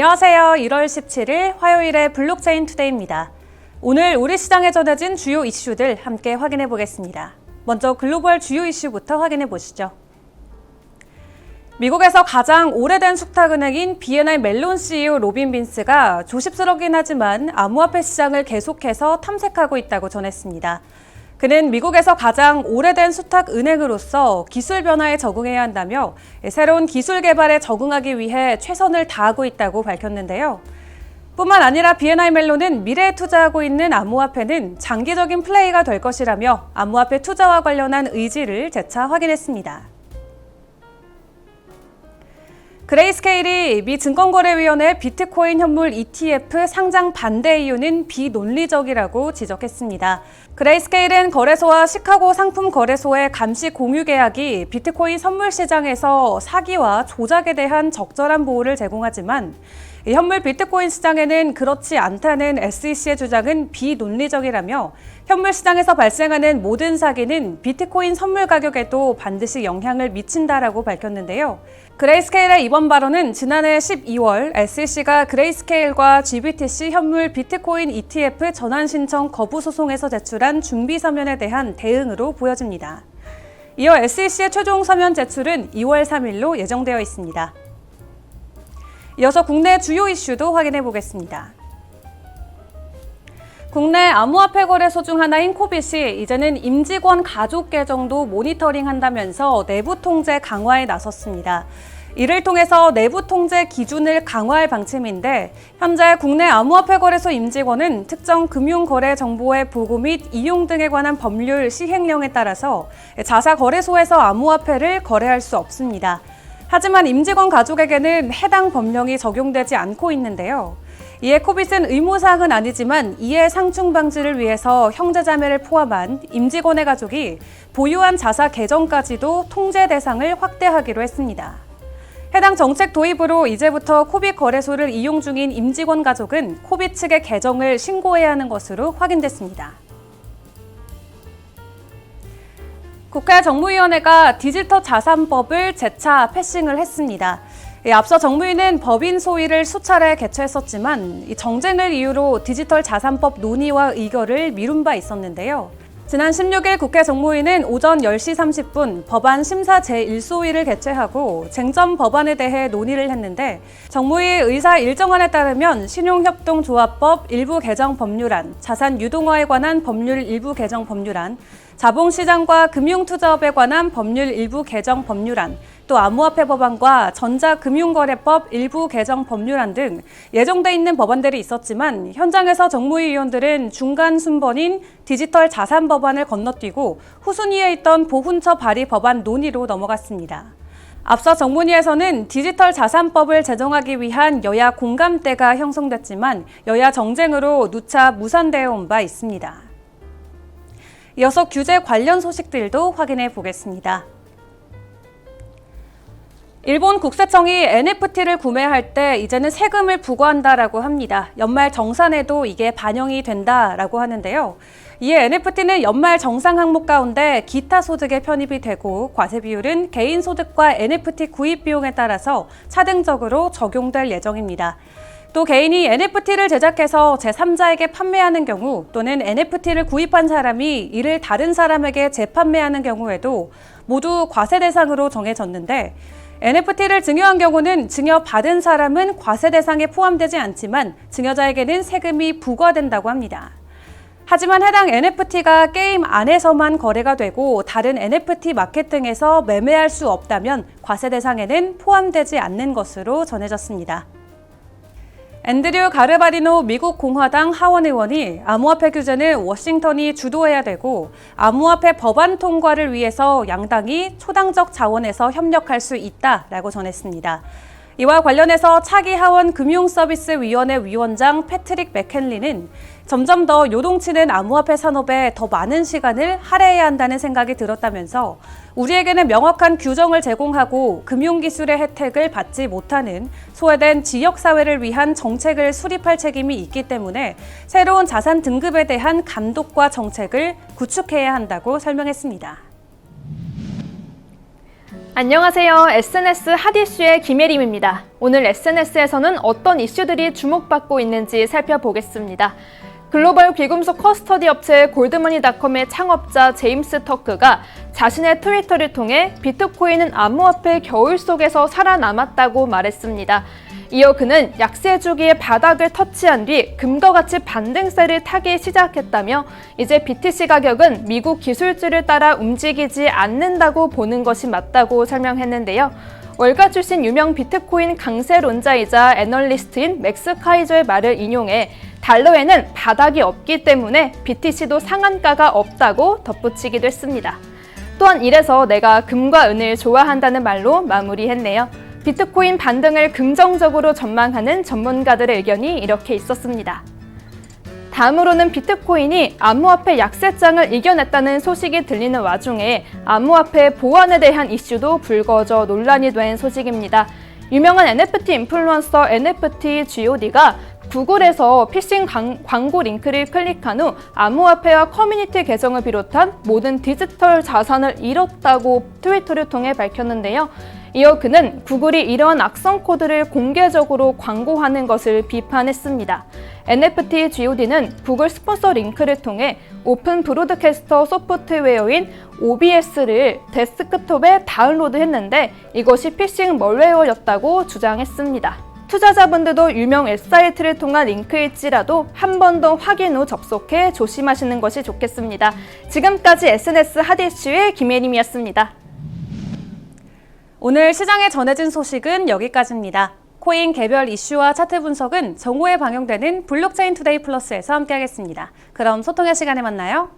안녕하세요. 1월 17일 화요일의 블록체인 투데이입니다. 오늘 우리 시장에 전해진 주요 이슈들 함께 확인해 보겠습니다. 먼저 글로벌 주요 이슈부터 확인해 보시죠. 미국에서 가장 오래된 숙탁은행인 B&I 멜론 CEO 로빈 빈스가 조심스럽긴 하지만 암호화폐 시장을 계속해서 탐색하고 있다고 전했습니다. 그는 미국에서 가장 오래된 수탁 은행으로서 기술 변화에 적응해야 한다며 새로운 기술 개발에 적응하기 위해 최선을 다하고 있다고 밝혔는데요. 뿐만 아니라 B&I 멜론은 미래에 투자하고 있는 암호화폐는 장기적인 플레이가 될 것이라며 암호화폐 투자와 관련한 의지를 재차 확인했습니다. 그레이스케일이 미 증권거래위원회 비트코인 현물 ETF 상장 반대 이유는 비논리적이라고 지적했습니다. 그레이스케일은 거래소와 시카고 상품 거래소의 감시 공유 계약이 비트코인 선물 시장에서 사기와 조작에 대한 적절한 보호를 제공하지만 이 현물 비트코인 시장에는 그렇지 않다는 SEC의 주장은 비논리적이라며 현물 시장에서 발생하는 모든 사기는 비트코인 선물 가격에도 반드시 영향을 미친다라고 밝혔는데요. 그레이스케일의 이번 발언은 지난해 12월 SEC가 그레이스케일과 GBTC 현물 비트코인 ETF 전환 신청 거부 소송에서 제출한 준비 서면에 대한 대응으로 보여집니다. 이어 SEC의 최종 서면 제출은 2월 3일로 예정되어 있습니다. 이어서 국내 주요 이슈도 확인해 보겠습니다. 국내 암호화폐 거래소 중 하나인 코빗이 이제는 임직원 가족 계정도 모니터링한다면서 내부 통제 강화에 나섰습니다. 이를 통해서 내부 통제 기준을 강화할 방침인데 현재 국내 암호화폐 거래소 임직원은 특정 금융 거래 정보의 보고 및 이용 등에 관한 법률 시행령에 따라서 자사 거래소에서 암호화폐를 거래할 수 없습니다. 하지만 임직원 가족에게는 해당 법령이 적용되지 않고 있는데요. 이에 코빗은 의무사항은 아니지만 이해 상충 방지를 위해서 형제자매를 포함한 임직원의 가족이 보유한 자사 계정까지도 통제 대상을 확대하기로 했습니다. 해당 정책 도입으로 이제부터 코빗 거래소를 이용 중인 임직원 가족은 코빗 측의 계정을 신고해야 하는 것으로 확인됐습니다. 국회 정무위원회가 디지털 자산법을 재차 패싱을 했습니다. 예, 앞서 정무위는 법인 소위를 수차례 개최했었지만 이 정쟁을 이유로 디지털 자산법 논의와 의결을 미룬 바 있었는데요. 지난 16일 국회 정무위는 오전 10시 30분 법안 심사 제1소위를 개최하고 쟁점 법안에 대해 논의를 했는데 정무위 의사 일정안에 따르면 신용협동조합법 일부 개정 법률안, 자산 유동화에 관한 법률 일부 개정 법률안, 자본시장과 금융투자업에 관한 법률 일부 개정 법률안, 또 암호화폐 법안과 전자금융거래법 일부 개정 법률안 등 예정돼 있는 법안들이 있었지만 현장에서 정무위 의원들은 중간 순번인 디지털 자산 법안을 건너뛰고 후순위에 있던 보훈처 발의 법안 논의로 넘어갔습니다. 앞서 정문위에서는 디지털 자산법을 제정하기 위한 여야 공감대가 형성됐지만 여야 정쟁으로 누차 무산되어 온 바 있습니다. 이어서 규제 관련 소식들도 확인해 보겠습니다. 일본 국세청이 NFT를 구매할 때 이제는 세금을 부과한다라고 합니다. 연말 정산에도 이게 반영이 된다라고 하는데요. 이에 NFT는 연말 정상 항목 가운데 기타 소득에 편입이 되고 과세 비율은 개인 소득과 NFT 구입 비용에 따라서 차등적으로 적용될 예정입니다. 또 개인이 NFT를 제작해서 제3자에게 판매하는 경우 또는 NFT를 구입한 사람이 이를 다른 사람에게 재판매하는 경우에도 모두 과세 대상으로 정해졌는데 NFT를 증여한 경우는 증여받은 사람은 과세 대상에 포함되지 않지만 증여자에게는 세금이 부과된다고 합니다. 하지만 해당 NFT가 게임 안에서만 거래가 되고 다른 NFT 마켓 등에서 매매할 수 없다면 과세 대상에는 포함되지 않는 것으로 전해졌습니다. 앤드류 가르바리노 미국 공화당 하원 의원이 암호화폐 규제는 워싱턴이 주도해야 되고 암호화폐 법안 통과를 위해서 양당이 초당적 자원에서 협력할 수 있다라고 전했습니다. 이와 관련해서 차기 하원 금융서비스위원회 위원장 패트릭 맥켄리는 점점 더 요동치는 암호화폐 산업에 더 많은 시간을 할애해야 한다는 생각이 들었다면서 우리에게는 명확한 규정을 제공하고 금융기술의 혜택을 받지 못하는 소외된 지역사회를 위한 정책을 수립할 책임이 있기 때문에 새로운 자산 등급에 대한 감독과 정책을 구축해야 한다고 설명했습니다. 안녕하세요. SNS 핫 이슈의 김예림입니다. 오늘 SNS에서는 어떤 이슈들이 주목받고 있는지 살펴보겠습니다. 글로벌 귀금속 커스터디 업체 골드머니닷컴의 창업자 제임스 터크가 자신의 트위터를 통해 비트코인은 암호화폐 겨울 속에서 살아남았다고 말했습니다. 이어 그는 약세 주기의 바닥을 터치한 뒤 금과 같이 반등세를 타기 시작했다며 이제 BTC 가격은 미국 기술주를 따라 움직이지 않는다고 보는 것이 맞다고 설명했는데요. 월가 출신 유명 비트코인 강세론자이자 애널리스트인 맥스 카이저의 말을 인용해 달러에는 바닥이 없기 때문에 BTC도 상한가가 없다고 덧붙이기도 했습니다. 또한 이래서 내가 금과 은을 좋아한다는 말로 마무리했네요. 비트코인 반등을 긍정적으로 전망하는 전문가들의 의견이 이렇게 있었습니다. 다음으로는 비트코인이 암호화폐 약세장을 이겨냈다는 소식이 들리는 와중에 암호화폐 보안에 대한 이슈도 불거져 논란이 된 소식입니다. 유명한 NFT 인플루언서 NFT GOD가 구글에서 피싱 광- 광고 링크를 클릭한 후 암호화폐와 커뮤니티 계정을 비롯한 모든 디지털 자산을 잃었다고 트위터를 통해 밝혔는데요. 이어 그는 구글이 이러한 악성 코드를 공개적으로 광고하는 것을 비판했습니다. NFT GOD는 구글 스폰서 링크를 통해 오픈 브로드캐스터 소프트웨어인 OBS를 데스크톱에 다운로드했는데 이것이 피싱 멀웨어였다고 주장했습니다. 투자자분들도 유명 웹사이트를 통한 링크일지라도 한 번 더 확인 후 접속해 조심하시는 것이 좋겠습니다. 지금까지 SNS 핫 이슈의 김예림이었습니다. 오늘 시장에 전해진 소식은 여기까지입니다. 코인 개별 이슈와 차트 분석은 정오에 방영되는 블록체인 투데이 플러스에서 함께하겠습니다. 그럼 소통의 시간에 만나요.